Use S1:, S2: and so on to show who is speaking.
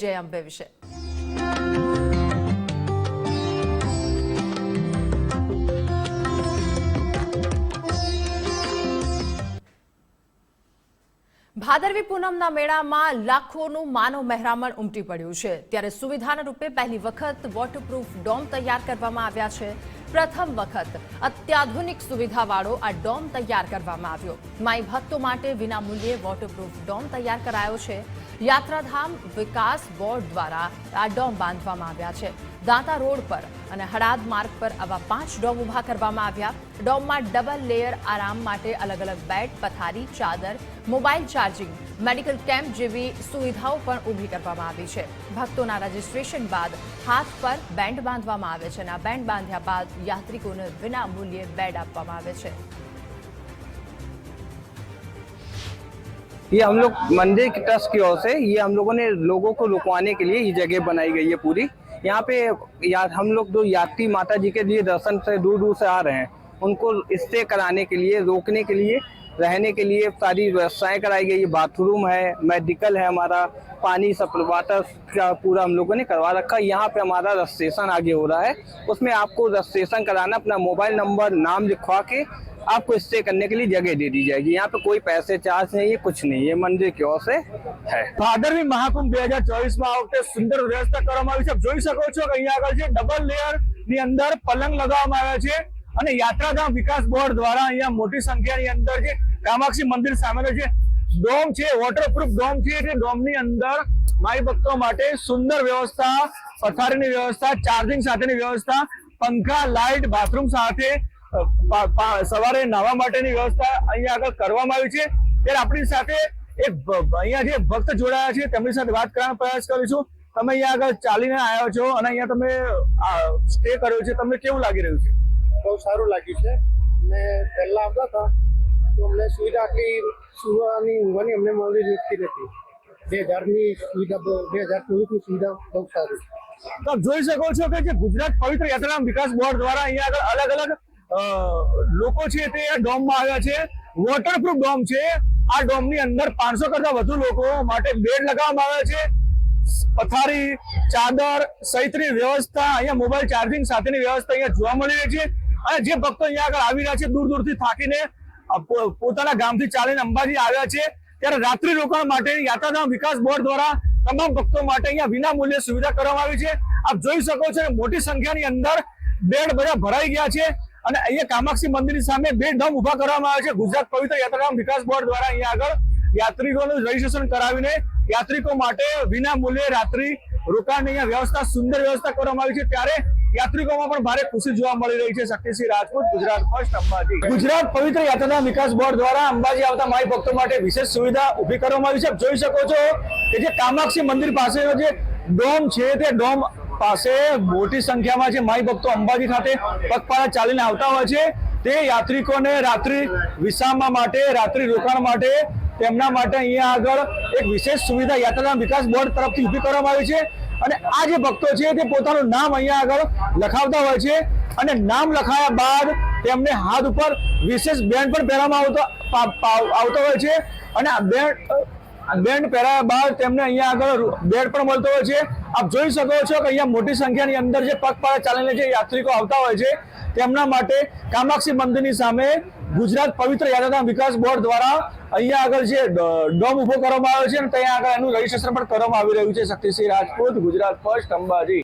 S1: જય અંબે ભાદરવી પૂનમના મેળામાં લાખોનું માનવ મહેરામણ ઉમટી પડ્યું છે. ત્યારે સુવિધાના રૂપે પહેલી વખત વોટરપ્રૂફ ડોમ તૈયાર કરવામાં આવ્યા છે. પ્રથમ વખત અત્યાધુનિક સુવિધાવાળો આ ડોમ તૈયાર કરવામાં આવ્યો. માઈ ભક્તો માટે વિનામૂલ્યે વોટરપ્રૂફ ડોમ તૈયાર કરાયો છે. યાત્રાધામ વિકાસ બોર્ડ દ્વારા આ ડોમ બાંધવામાં આવ્યા છે. દાંતા રોડ પર અને હડાદ માર્ગ પર આવા પાંચ ડોમ ઊભા કરવામાં આવ્યા. ડોમમાં ડબલ લેયર આરામ માટે અલગ અલગ બેડ, પથારી, ચાદર, મોબાઈલ ચાર્જિંગ, મેડિકલ કેમ્પ જેવી સુવિધાઓ પણ ઊભી કરવામાં આવી છે. ભક્તોના રજીસ્ટ્રેશન બાદ હાથ પર બેન્ડ બાંધવામાં આવે છે અને આ બેન્ડ બાંધ્યા બાદ યાત્રિકોને વિના મૂલ્યે બેડ આપવામાં આવે છે.
S2: ये हम लोग मंदिर ट्रस्ट की ओर से ये हम लोगों ने लोगों को रुकवाने के लिए ये जगह बनाई गई है पूरी। यहाँ पे या, हम लोग जो यात्री माता जी के लिए दर्शन से दूर दूर से आ रहे हैं उनको स्टे कराने के लिए रोकने के लिए रहने के लिए सारी व्यवस्थाएँ कराई गई। बाथरूम है मेडिकल है हमारा पानी सब वाटर का पूरा हम लोगों ने करवा रखा है। यहाँ पे हमारा रजिस्ट्रेशन आगे हो रहा है। उसमें आपको रजिस्ट्रेशन कराना अपना मोबाइल नंबर नाम लिखवा के आपको स्टे करने के लिए जगह दे दी जाएगी यहाँ पे कोई पैसे चार्ज नहीं है कुछ नहीं है मंदिर की ओर से है
S3: ભાદરવી મહાકુંભ બે હજાર ચોવીસ માં આ વખતે સુંદર વ્યવસ્થા કરવામાં આવી છે આપ જોઈ શકો છો કે અહીંયા આગળ છે ડબલ લેયર ની અંદર પલંગ લગાવવામાં આવ્યા છે અને યાત્રાધામ વિકાસ બોર્ડ દ્વારા અહીંયા મોટી સંખ્યાની અંદર છે કામાક્ષી મંદિર સામેનો છે ડોમ છે વોટરપ્રૂફ ડોમ છે એટલે ડોમની અંદર માઈ ભક્તો માટે સુંદર વ્યવસ્થા પથારીની વ્યવસ્થા ચાર્જિંગ સાથેની વ્યવસ્થા પંખા લાઇટ બાથરૂમ સાથે અ, પા- પા- સવારે નાવા માટેની વ્યવસ્થા અહીંયા આગળ કરવામાં આવી છે. ત્યારે આપણી સાથે એક અહીંયા જે ભક્ત જોડાયા છે તેમની સાથે વાત કરવાનો પ્રયાસ કરીશું. તમે અહીંયા આગળ ચાલીને આવ્યા છો અને અહીંયા તમે સ્ટે કર્યો છે. તમને કેવું લાગી રહ્યું છે?
S4: બહુ સારું લાગ્યું છે. અને પહેલા આવતા હતા તો અમને સુવિધા આટલી સુવાની ઊંઘવાની અમને મળી નથી. રહેતી બે હજારની સુવિધા બે હજાર ચોવીસની સુવિધા બહુ સારી
S3: તો જોઈ શકો છો કે જે ગુજરાત પવિત્ર યાત્રાના વિકાસ બોર્ડ દ્વારા અહીંયા આગળ અલગ અલગ લોકો છે તે ડોમમાં આવ્યા છે. વોટરપ્રૂફ ડોમ છે. આ ડોમની અંદર પાંચસો કરતા વધુ લોકો માટે બેડ લગાવવામાં આવ્યા છે. પથારી, ચાદર સહિતની વ્યવસ્થા અહીંયા મોબાઈલ ચાર્જિંગ સાથેની વ્યવસ્થા અહીંયા જોવા મળી રહી છે. અને જે ભક્તો અહીંયા આગળ આવી રહ્યા છે, દૂર દૂરથી થાકીને પોતાના ગામથી ચાલીને અંબાજી આવ્યા છે. ત્યારે રાત્રિ રોકાણ માટે યાત્રાધામ વિકાસ બોર્ડ દ્વારા તમામ ભક્તો માટે અહીંયા વિના મૂલ્યે સુવિધા કરવામાં આવી છે. આપ જોઈ શકો છો મોટી સંખ્યાની અંદર બેડ બધા ભરાઈ ગયા છે. અને અહીંયા કામાક્ષી મંદિરની સામે બે ડમ ઊભા કરવામાં આવે છે. ગુજરાત પવિત્ર યાત્રાધામ વિકાસ બોર્ડ દ્વારા અહીંયા આગળ યાત્રિકોનું રજીસ્ટ્રેશન કરાવીને યાત્રિકો માટે વિના મૂલ્યે રાત્રિ રોકાણની અહીંયા વ્યવસ્થા, સુંદર વ્યવસ્થા કરવામાં આવી છે. ત્યારે યાત્રિકોમાં પણ ભારે ખુશી જોવા મળી રહી છે. શક્તિસિંહ રાજપૂત, ગુજરાત ફર્સ્ટ, અંબાજી. ગુજરાત પવિત્ર યાત્રાધામ વિકાસ બોર્ડ દ્વારા અંબાજી આવતા માઈ ભક્તો માટે વિશેષ સુવિધા ઊભી કરવામાં આવી છે. જોઈ શકો છો કે જે કામાક્ષી મંદિર પાસેનો જે ડોમ છે, તે ડોમ પાસે મોટી સંખ્યામાં જે માઈ ભક્તો અંબાજી ખાતે પગપાળા ચાલીને આવતા હોય છે. તે યાત્રિકોને રાત્રિ વિસામા માટે, રાત્રિ રોકાણ માટે, તેમના માટે અહીંયા આગળ એક વિશેષ સુવિધા યાત્રાધામ વિકાસ બોર્ડ તરફથી ઊભી કરવામાં આવી છે. અને આ જે ભક્તો છે તે પોતાનું નામ અહીંયા આગળ લખાવતા હોય છે. અને નામ લખાયા બાદ તેમને હાથ ઉપર વિશેષ બેન્ડ પણ પહેરવામાં આવતો આવતો હોય છે. અને આ બેન્ડ બેન્ડ પહેરાયા બાદ તેમને અહીંયા આગળ બેડ પણ મળતો હોય છે. આપ જોઈ શકો છો કે અહીંયા મોટી સંખ્યાની અંદર જે પગપાળા ચાલીને જે યાત્રિકો આવતા હોય છે, તેમના માટે કામાક્ષી મંદિરની સામે ગુજરાત પવિત્ર યાત્રાધામ વિકાસ બોર્ડ દ્વારા અહીંયા આગળ જે ડોમ ઊભો કરવામાં આવ્યો છે અને ત્યાં આગળ એનું રજીસ્ટ્રેશન પણ કરવામાં આવી રહ્યું છે, શક્તિસિંહ રાજપૂત, ગુજરાત ફર્સ્ટ અંબાજી.